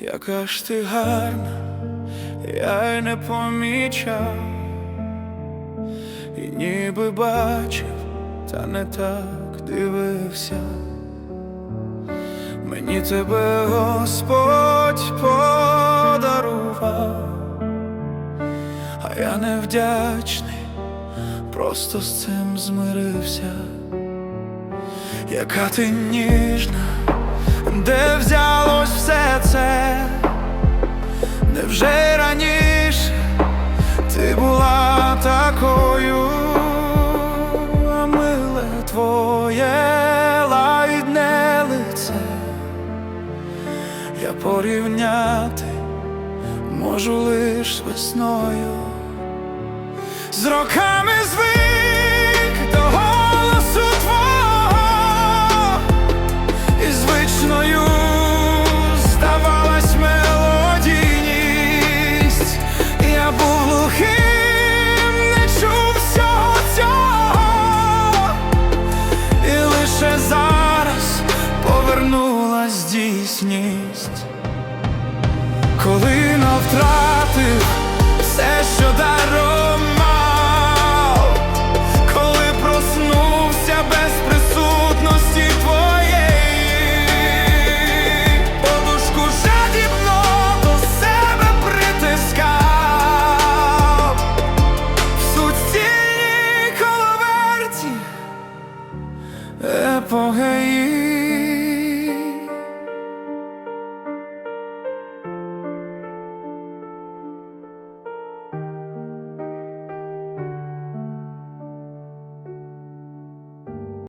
Яка ж ти гарна, я й не помічав, і ніби бачив, та не так дивився. Мені тебе Господь подарував, а я невдячний, просто з цим змирився. Яка ти ніжна, Невже й раніше ти була такою, а миле твоє лагідне лице, я порівняти можу лиш весною, з роками звик дійсність, коли навтратив все, що даром мав, коли проснувся без присутності твоєї, подушку жадібно до себе притискав, в суцільній коловерті епогеї.